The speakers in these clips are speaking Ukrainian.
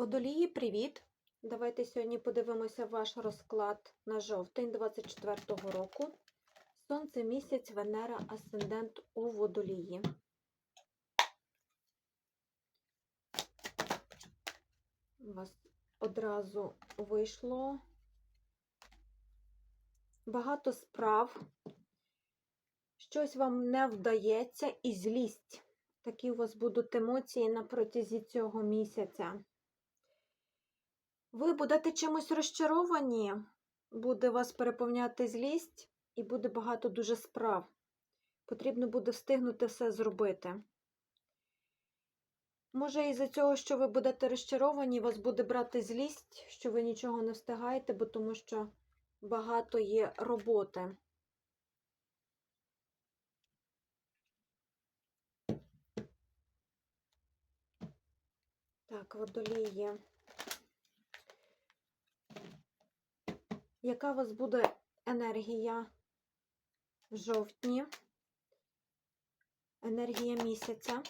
Водолії, привіт! Давайте сьогодні подивимося ваш розклад на жовтень 24-го року. Сонце, місяць, Венера, Асцендент у водолії. У вас одразу вийшло багато справ. Щось вам не вдається і злість. Такі у вас будуть емоції на протязі цього місяця. Ви будете чимось розчаровані, буде вас переповняти злість, і буде багато дуже справ. Потрібно буде встигнути все зробити. Може, із-за цього, що ви будете розчаровані, вас буде брати злість, що ви нічого не встигаєте, бо тому що багато є роботи. Так, водолії. Яка у вас буде енергія в жовтні? Енергія місяця.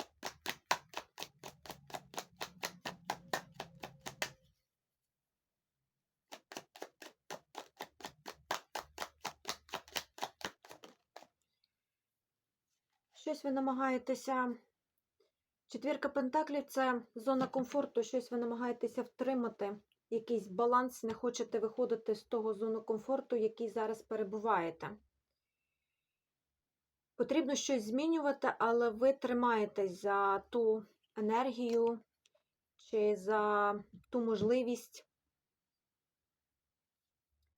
Щось ви намагаєтеся. Четвірка пентаклів це зона комфорту, щось ви намагаєтеся втримати якийсь баланс, не хочете виходити з того зону комфорту, в якій зараз перебуваєте. Потрібно щось змінювати, але ви тримаєтесь за ту енергію чи за ту можливість,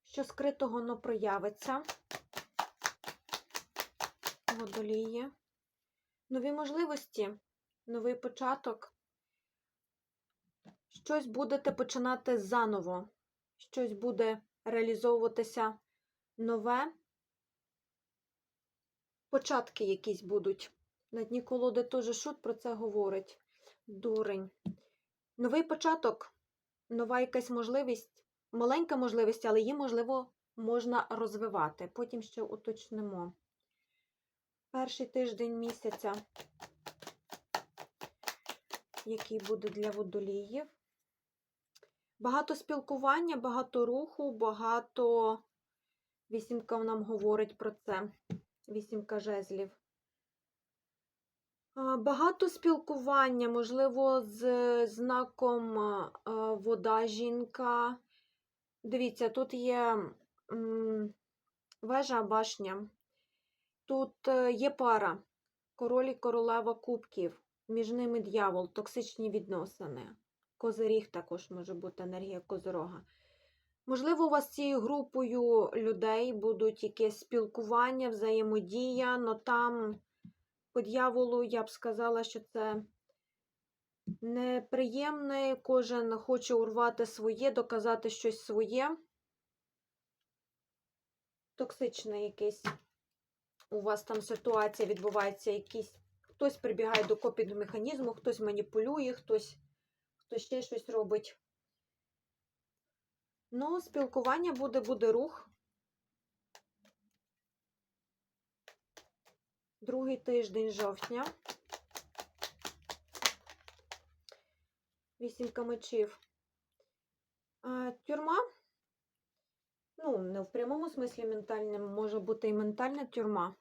що скритого но проявиться. Водоліє. Нові можливості, новий початок щось будете починати заново, щось буде реалізовуватися нове. Початки якісь будуть. На дні колоди теж шут про це говорить. Дурень. Новий початок, нова якась можливість, маленька можливість, але її, можливо, можна розвивати. Потім ще уточнимо. Перший тиждень місяця, який буде для водоліїв. Багато спілкування, багато руху, багато. Вісімка нам говорить про це. Вісімка жезлів. Багато спілкування, можливо, з знаком вода жінка. Дивіться, тут є вежа башня. Тут е, є пара. Король і королева кубків. Між ними дьявол, токсичні відносини. Козиріг також може бути енергія козирога. Можливо, у вас цією групою людей будуть якесь спілкування, взаємодія, але там по дьяволу я б сказала, що це неприємне, кожен хоче урвати своє, доказати щось своє. Токсичне якесь. У вас там ситуація відбувається, якісь. Хтось прибігає до копінг механізму, хтось маніпулює, хтось хто ще щось робить. Ну, спілкування буде, буде рух. Другий тиждень жовтня. Вісімка мечів. А, Тюрма. Ну, не в прямому смислі ментальним, може бути і ментальна тюрма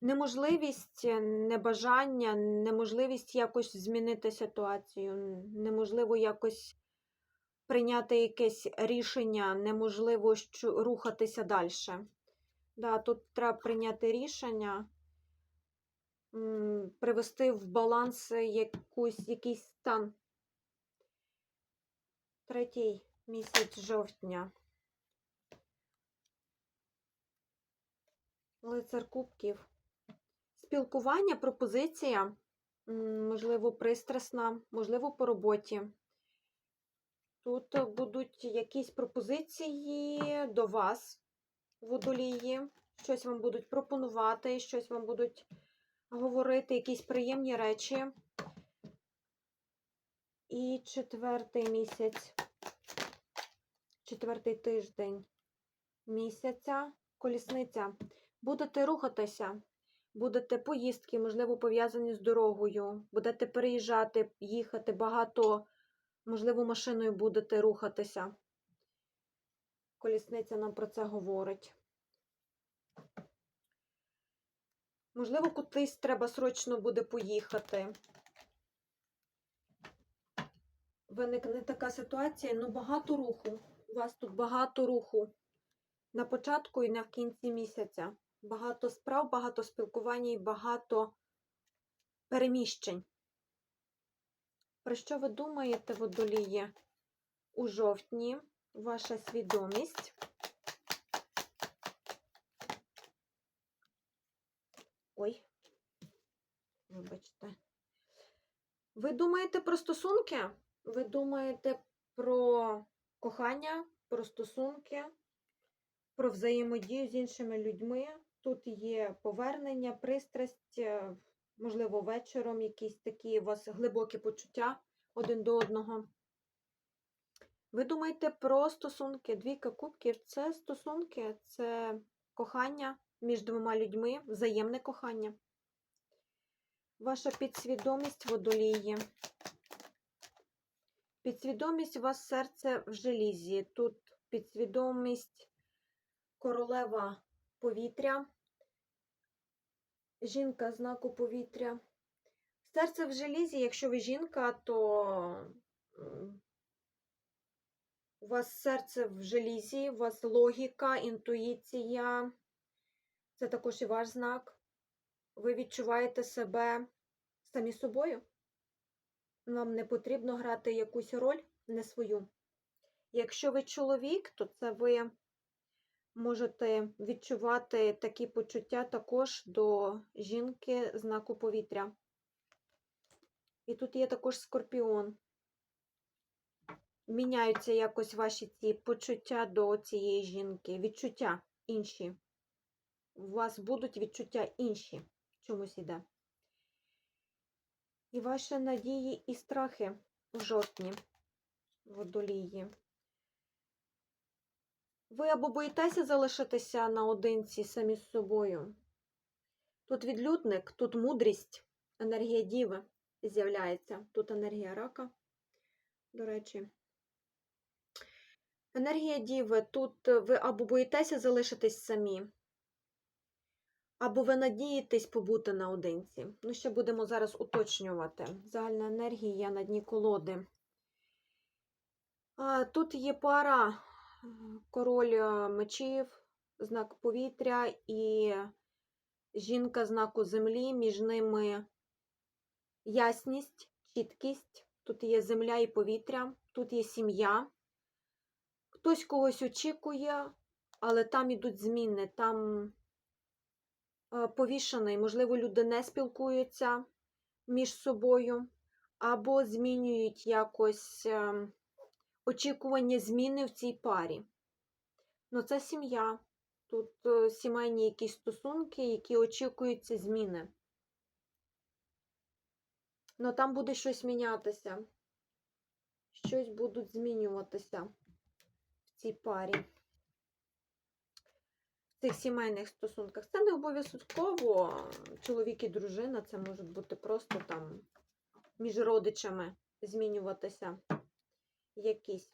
неможливість, е, небажання, неможливість якось змінити ситуацію, неможливо якось прийняти якесь рішення, неможливо рухатися далі. Да, Тут треба прийняти рішення, привести в баланс якусь, якийсь стан. Третій місяць жовтня. Лицар кубків. Спілкування, пропозиція, можливо, пристрасна, можливо, по роботі. Тут будуть якісь пропозиції до вас, водолії, щось вам будуть пропонувати, щось вам будуть говорити, якісь приємні речі. І четвертий місяць, четвертий тиждень місяця, колісниця. Будете рухатися будете поїздки, можливо, пов'язані з дорогою, будете переїжджати, їхати багато Можливо, машиною будете рухатися. Колісниця нам про це говорить. Можливо, кудись треба срочно буде поїхати. Виникне така ситуація, ну багато руху. У вас тут багато руху. На початку і на кінці місяця. Багато справ, багато спілкування і багато переміщень. Про що ви думаєте, водоліє? У жовтні ваша свідомість. Ой, вибачте. Ви думаєте про стосунки? Ви думаєте про кохання, про стосунки, про взаємодію з іншими людьми. Тут є повернення, пристрасть, е, можливо, вечором якісь такі у вас глибокі почуття один до одного. Ви думаєте про стосунки. Двійка кубків це стосунки, це кохання між двома людьми, взаємне кохання. Ваша підсвідомість водоліє. Підсвідомість у вас серце в желізі. Тут підсвідомість королева повітря, жінка знаку повітря. Серце в желізі, якщо ви жінка, то у вас серце в желізі, у вас логіка, інтуїція. Це також і ваш знак. Ви відчуваєте себе самі собою. Вам не потрібно грати якусь роль, не свою. Якщо ви чоловік, то це ви можете відчувати такі почуття також до жінки знаку повітря. І тут є також скорпіон. Міняються якось ваші ці почуття до цієї жінки, відчуття інші. У вас будуть відчуття інші чомусь іде. І ваші надії і страхи в жовтні водолії. Ви або боїтеся залишитися наодинці самі з собою. Тут відлюдник, тут мудрість, енергія діви з'являється. Тут енергія рака, до речі. Енергія діви, тут ви або боїтеся залишитись самі, або ви надієтесь побути наодинці. Ну, ще будемо зараз уточнювати. Загальна енергія на дні колоди. А, Тут є пара король е, мечів, знак повітря і жінка знаку землі, між ними ясність, чіткість. Тут є земля і повітря, тут є сім'я. Хтось когось очікує, але там ідуть зміни, там е, повішений, можливо, люди не спілкуються між собою, або змінюють якось е, очікування зміни в цій парі. Ну, це сім'я. Тут е, сімейні якісь стосунки, які очікуються зміни. Ну, там буде щось мінятися. Щось будуть змінюватися в цій парі. В цих сімейних стосунках. Це не обов'язково чоловік і дружина, це можуть бути просто там між родичами змінюватися якісь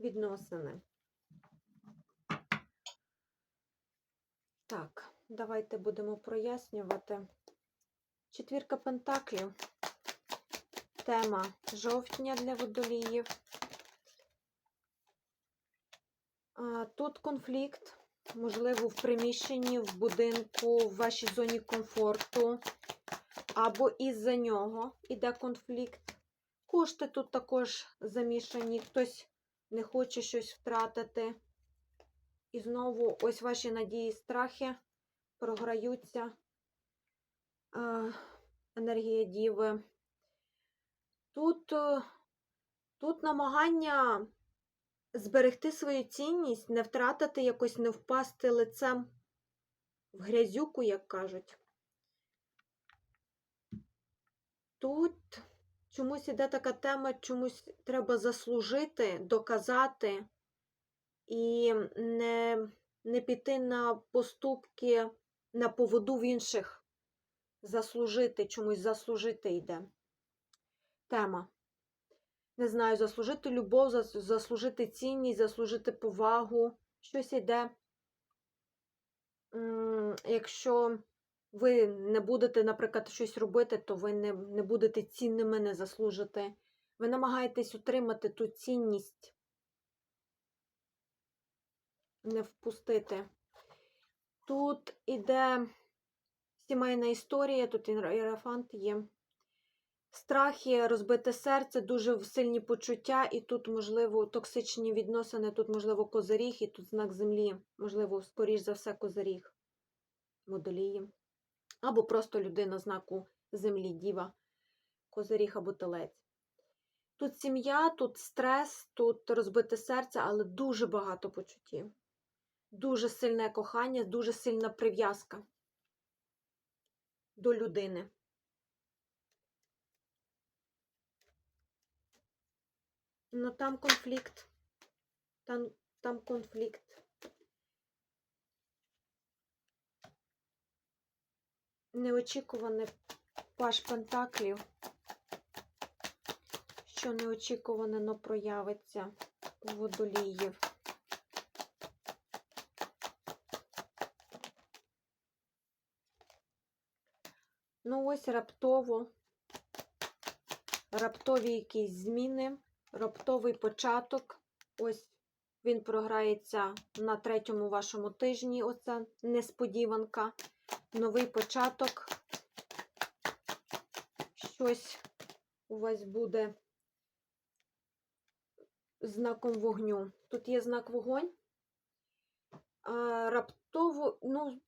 відносини. Так, давайте будемо прояснювати. Четвірка пентаклів. Тема жовтня для водоліїв. Тут конфлікт, можливо, в приміщенні, в будинку, в вашій зоні комфорту, або із-за нього іде конфлікт. Кошти тут також замішані, хтось не хоче щось втратити. І знову ось ваші надії, страхи програються. Енергія діви. Тут, е, тут намагання зберегти свою цінність, не втратити якось, не впасти лицем в грязюку, як кажуть. Тут чомусь іде така тема, чомусь треба заслужити, доказати і не, не піти на поступки на поводу в інших. Заслужити, чомусь заслужити йде. Тема. не знаю, заслужити любов, заслужити цінність, заслужити повагу. Щось йде. Якщо ви не будете, наприклад, щось робити, то ви не, не будете цінними, не заслужите. Ви намагаєтесь утримати ту цінність, не впустити. Тут іде сімейна історія, тут іерафант є. Страхи, розбите серце, дуже сильні почуття, і тут, можливо, токсичні відносини, тут, можливо, козиріг, і тут знак землі, можливо, скоріш за все, козиріг водолії. Або просто людина знаку землі, діва, козиріг або телець. Тут сім'я, тут стрес, тут розбите серце, але дуже багато почуттів. Дуже сильне кохання, дуже сильна прив'язка до людини. Ну там конфлікт. Там, там конфлікт. Неочікуване паш пентаклів, що неочікуване, но проявиться у водоліїв. Ну, ось раптово, раптові якісь зміни, раптовий початок. Ось він програється на третьому вашому тижні. Оце несподіванка. Новий початок. Щось у вас буде знаком вогню. Тут є знак вогонь. Раптово, ну,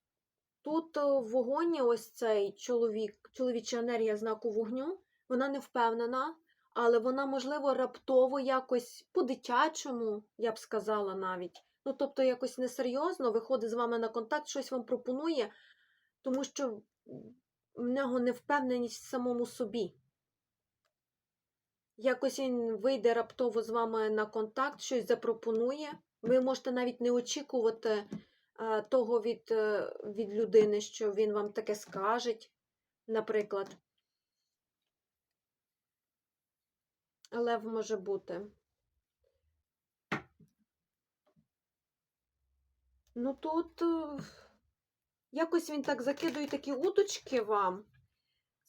тут е, в вогоні ось цей чоловік, чоловіча енергія знаку вогню, вона не впевнена, але вона, можливо, раптово якось по-дитячому, я б сказала навіть. Ну, тобто, якось несерйозно виходить з вами на контакт, щось вам пропонує, тому що в нього невпевненість в самому собі. Якось він вийде раптово з вами на контакт, щось запропонує. Ви можете навіть не очікувати а, того від, е, від людини, що він вам таке скаже, наприклад. Лев може бути. Ну тут е, якось він так закидує такі удочки вам.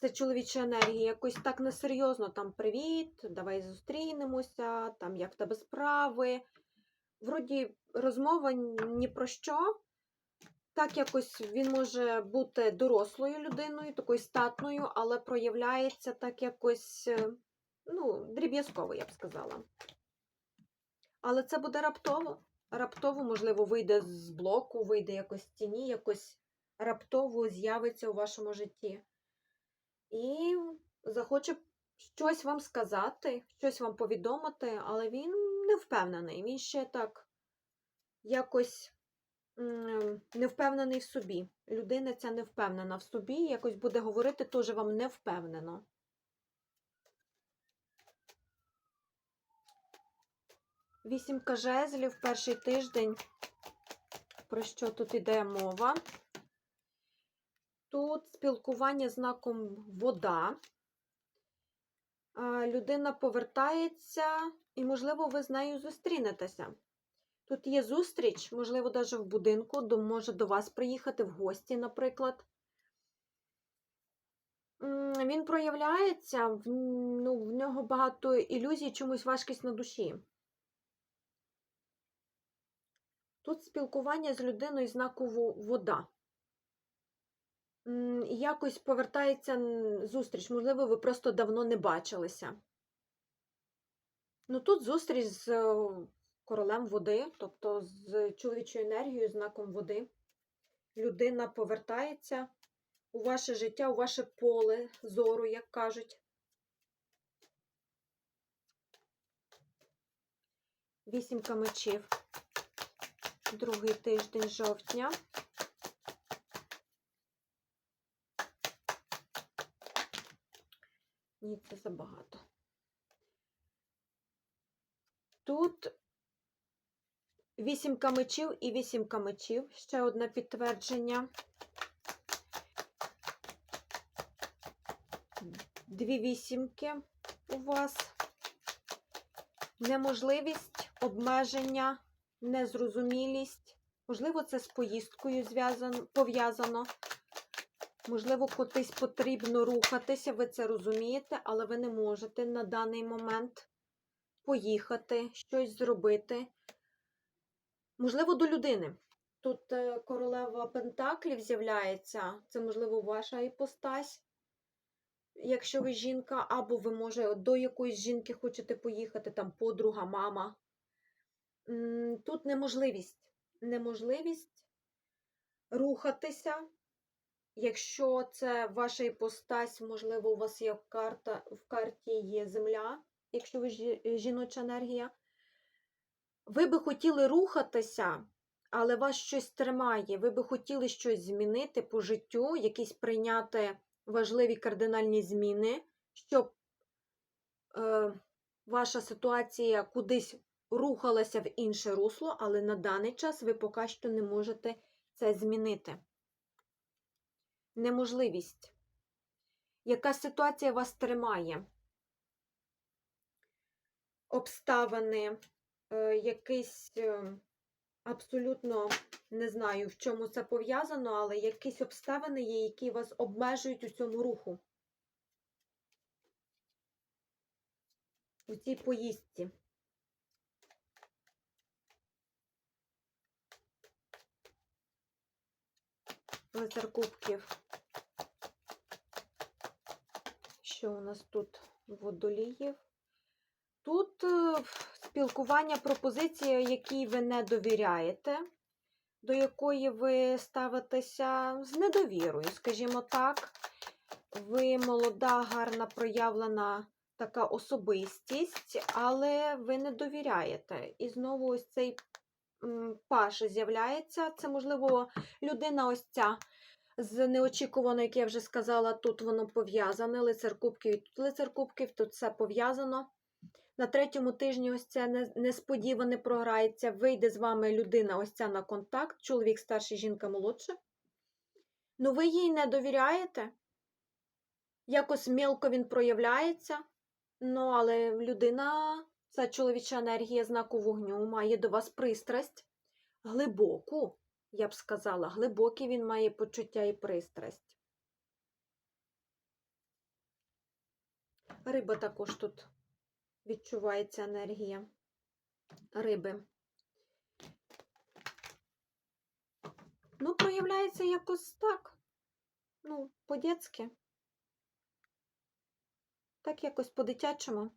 Це чоловіча енергія, якось так несерйозно. Там привіт, давай зустрінемося, там як в тебе справи. Вроді розмова ні про що. Так якось він може бути дорослою людиною, такою статною, але проявляється так якось, е, ну, дріб'язково, я б сказала. Але це буде раптово. Раптово, можливо, вийде з блоку, вийде якось з тіні, якось раптово з'явиться у вашому житті. І захоче щось вам сказати, щось вам повідомити, але він не впевнений. Він ще так якось не впевнений в собі. Людина ця не впевнена в собі, якось буде говорити теж вам не впевнено. Вісімка жезлів, перший тиждень. Про що тут іде мова? Тут спілкування знаком вода. Людина повертається, і, можливо, ви з нею зустрінетеся. Тут є зустріч, можливо, навіть в будинку, може до вас приїхати в гості, наприклад. Він проявляється, в, ну, в нього багато ілюзій, чомусь важкість на душі. Тут спілкування з людиною знаку во- вода. Якось повертається зустріч, можливо, ви просто давно не бачилися. Ну тут зустріч з е, королем води, тобто з чоловічою енергією, знаком води. Людина повертається у ваше життя, у ваше поле зору, як кажуть. Вісімка мечів. Другий тиждень жовтня. Ні, це забагато. Тут вісімка мечів і вісімка мечів. Ще одне підтвердження. Дві вісімки у вас. неможливість, обмеження, незрозумілість. Можливо, це з поїздкою пов'язано. Можливо, кудись потрібно рухатися, ви це розумієте, але ви не можете на даний момент поїхати, щось зробити. Можливо, до людини. Тут е, королева Пентаклів з'являється, це, можливо, ваша іпостась, якщо ви жінка, або ви, може, до якоїсь жінки хочете поїхати, там подруга, мама. Тут неможливість. Неможливість рухатися. Якщо це ваша іпостась, можливо, у вас є карта, в карті є земля, якщо ви жі- жіноча енергія. Ви би хотіли рухатися, але вас щось тримає. Ви би хотіли щось змінити по життю, якісь прийняти важливі кардинальні зміни, щоб е, ваша ситуація кудись рухалася в інше русло, але на даний час ви поки що не можете це змінити. Неможливість. Яка ситуація вас тримає? Обставини, е, якийсь е, абсолютно не знаю, в чому це пов'язано, але якісь обставини є, які вас обмежують у цьому руху. У цій поїздці. Лицар кубків. Що у нас тут водоліїв? Тут е, спілкування, пропозиція, якій ви не довіряєте, до якої ви ставитеся з недовірою, скажімо так. Ви молода, гарна проявлена така особистість, але ви не довіряєте. І знову ось цей м, паш з'являється. Це, можливо, людина ось ця з неочікувано, як я вже сказала, тут воно пов'язане. Лицар кубків і тут лицар кубків, тут все пов'язано. На третьому тижні ось це несподіване програється. Вийде з вами людина ось ця на контакт, чоловік старший, жінка молодша. Ну, ви їй не довіряєте. Якось мілко він проявляється. Ну, але людина, ця чоловіча енергія знаку вогню, має до вас пристрасть. Глибоку, я б сказала, глибокі він має почуття і пристрасть. Риба також тут відчувається енергія риби. Ну, проявляється якось так. Ну, по-дєцьки. Так якось по-дитячому.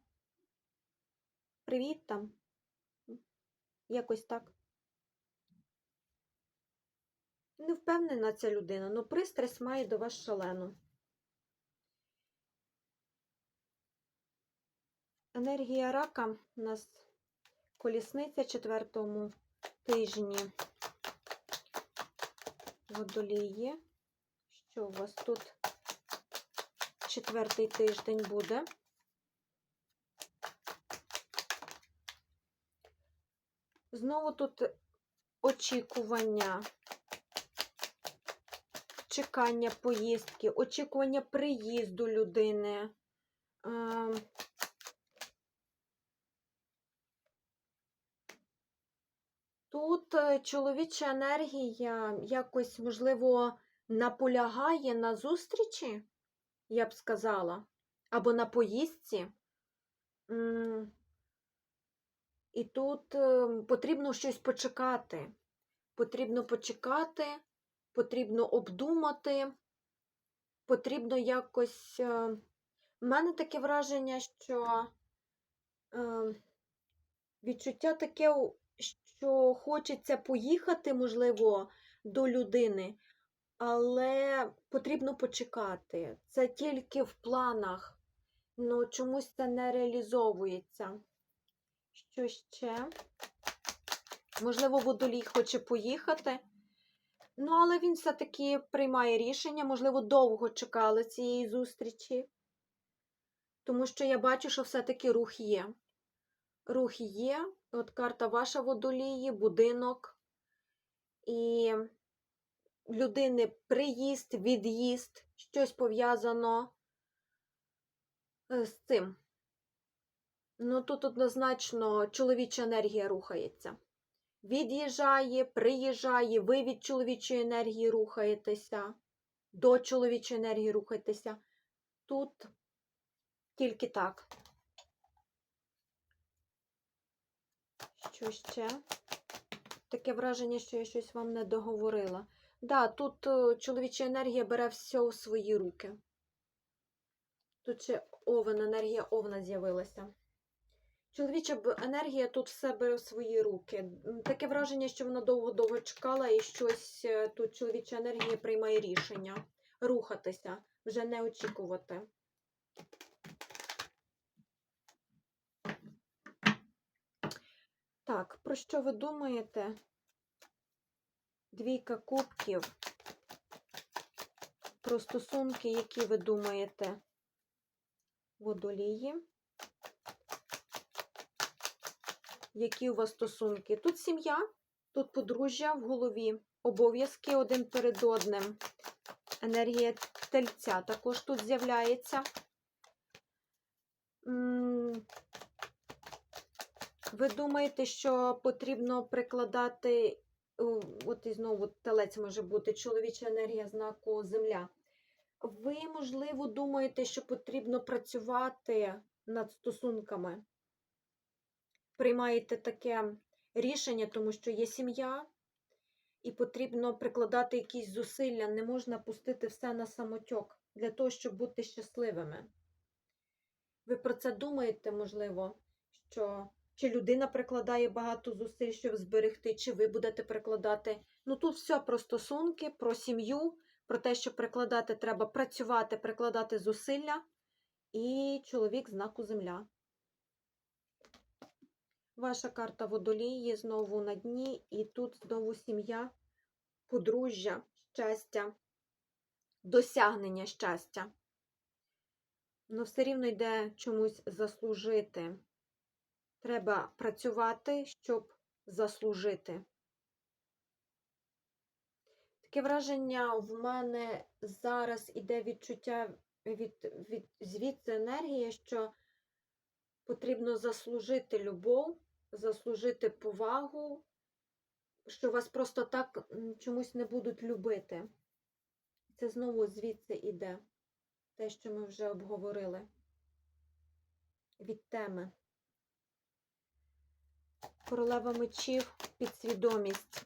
Привіт там. Якось так. Не впевнена ця людина, але пристрасть має до вас шалену. Енергія рака у нас колісниця четвертому тижні водолії. Що у вас тут четвертий тиждень буде? Знову тут очікування, чекання поїздки, очікування приїзду людини. Ем, Тут е, чоловіча енергія якось, можливо, наполягає на зустрічі, я б сказала, або на поїздці. І тут е, потрібно щось почекати. Потрібно почекати, потрібно обдумати, потрібно якось. е, В мене таке враження, що е, відчуття таке, що хочеться поїхати, можливо, до людини, але потрібно почекати. Це тільки в планах, але чомусь це не реалізовується. Що ще? Можливо, водолій хоче поїхати. Ну, але він все-таки приймає рішення, можливо, довго чекали цієї зустрічі. Тому що я бачу, що все-таки рух є. Рух є. От карта ваша водолії, будинок. І людини приїзд, від'їзд, щось пов'язано е, з цим. Ну тут однозначно чоловіча енергія рухається. Від'їжджає, приїжджає, ви від чоловічої енергії рухаєтеся, до чоловічої енергії рухаєтеся. Тут тільки так. Що ще? Таке враження, що я щось вам не договорила. Да, тут е, чоловіча енергія бере все у свої руки. Тут ще овен, енергія овна з'явилася. Чоловіча енергія тут все бере в свої руки. Таке враження, що вона довго-довго чекала і щось е, тут чоловіча енергія приймає рішення рухатися, вже не очікувати. Так, про що ви думаєте? Двійка кубків. Про стосунки, які ви думаєте? Водолії. Які у вас стосунки? Тут сім'я, тут подружжя в голові, обов'язки один перед одним. Енергія тельця також тут з'являється. Ви думаєте, що потрібно прикладати, от і знову телець може бути, чоловіча енергія знаку Земля. Ви, можливо, думаєте, що потрібно працювати над стосунками. Приймаєте таке рішення, тому що є сім'я, і потрібно прикладати якісь зусилля. Не можна пустити все на самотьок для того, щоб бути щасливими. Ви про це думаєте, можливо, що чи людина прикладає багато зусиль, щоб зберегти, чи ви будете прикладати. Ну тут все про стосунки, про сім'ю, про те, що прикладати треба працювати, прикладати зусилля, і чоловік знаку земля. Ваша карта водолії знову на дні, і тут знову сім'я, подружжя, щастя, досягнення щастя. Ну, все рівно йде чомусь заслужити. Треба працювати, щоб заслужити. Таке враження в мене зараз іде відчуття від, від звідси енергія, що потрібно заслужити любов, заслужити повагу, що вас просто так чомусь не будуть любити. Це знову звідси іде те, що ми вже обговорили від теми. Королева мечів, підсвідомість.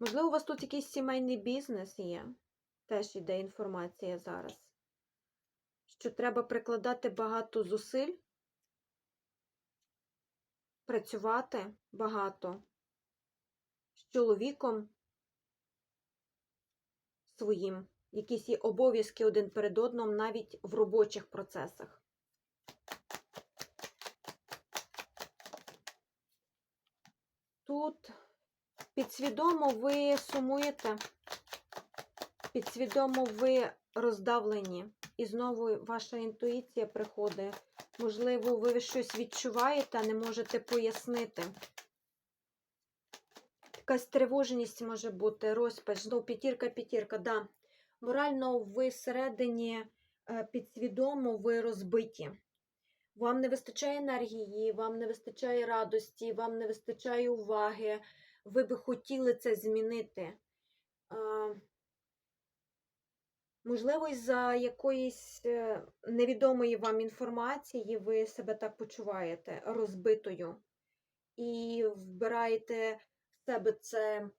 Можливо, у вас тут якийсь сімейний бізнес є. Теж іде інформація зараз. Що треба прикладати багато зусиль, працювати багато з чоловіком своїм, якісь є обов'язки один перед одним навіть в робочих процесах. Тут підсвідомо ви сумуєте, підсвідомо ви роздавлені, і знову ваша інтуїція приходить. Можливо, ви щось відчуваєте, а не можете пояснити. Якась тривожність може бути, розпач, знову п'ятірка, п'ятірка, да. Морально ви всередині е, підсвідомо ви розбиті. Вам не вистачає енергії, вам не вистачає радості, вам не вистачає уваги. Ви би хотіли це змінити. Можливо, із-за якоїсь е, невідомої вам інформації ви себе так почуваєте розбитою і вбираєте в себе це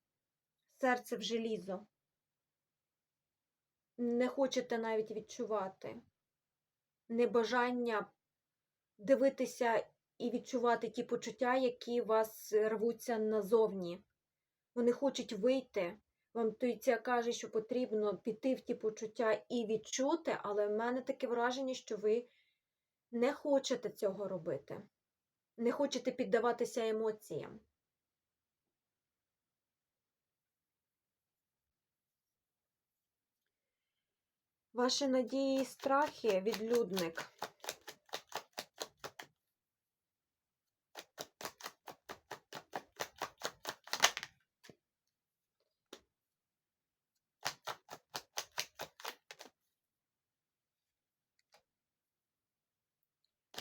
серце в желізо. Не хочете навіть відчувати небажання дивитися і відчувати ті почуття, які вас рвуться назовні. Вони хочуть вийти. Вам інтуїція каже, що потрібно піти в ті почуття і відчути, але в мене таке враження, що ви не хочете цього робити. Не хочете піддаватися емоціям. Ваші надії і страхи, відлюдник.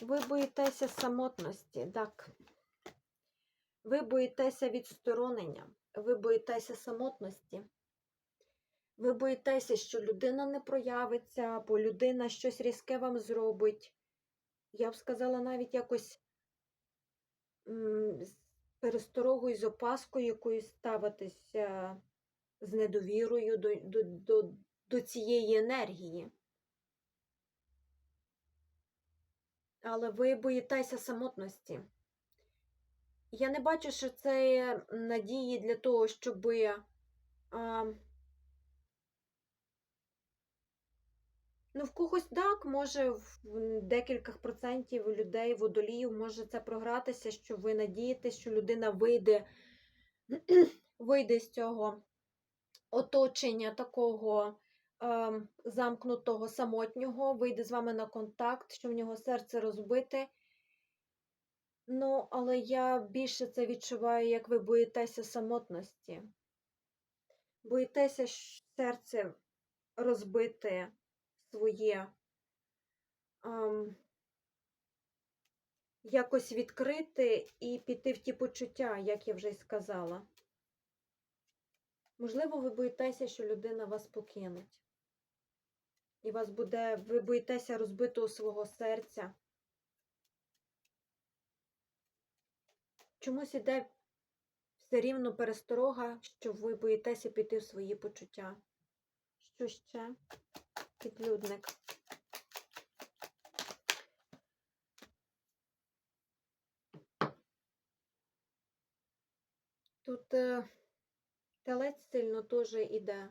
Ви боїтеся самотності, так. Ви боїтеся відсторонення, ви боїтеся самотності. Ви боїтеся, що людина не проявиться, або людина щось різке вам зробить. Я б сказала, навіть якось з пересторогою, з опаскою якоюсь ставитися з недовірою до, до, до, до цієї енергії. Але ви боїтеся самотності. Я не бачу, що це є надії для того, щоб а, ну, в когось так, може, в декількох процентів людей водоліїв може це програтися, що ви надієтесь, що людина вийде, вийде з цього оточення такого замкнутого, самотнього, вийде з вами на контакт, що в нього серце розбите. Ну, але я більше це відчуваю, як ви боїтеся самотності. Боїтеся серце розбите своє, ем, якось відкрити і піти в ті почуття, як я вже й сказала. Можливо, ви боїтеся, що людина вас покинеть. І вас буде, ви боїтеся розбитого свого серця. Чомусь іде все рівно пересторога, що ви боїтеся піти в свої почуття. Що ще? Підлюдник. Тут е, телець сильно теж іде.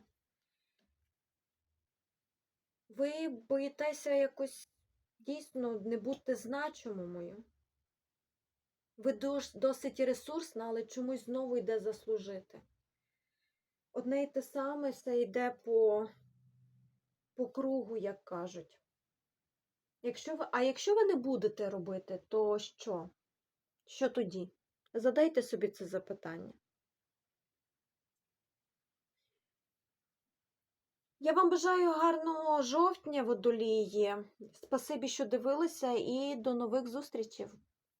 Ви боїтеся якось дійсно не бути значимою. Ви досить ресурсна, але чомусь знову йде заслужити. Одне й те саме все йде по, по кругу, як кажуть. Якщо ви, а якщо ви не будете робити, то що? Що тоді? Задайте собі це запитання. Я вам бажаю гарного жовтня, водолії. Спасибі, що дивилися, і до нових зустрічей.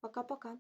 Пока-пока.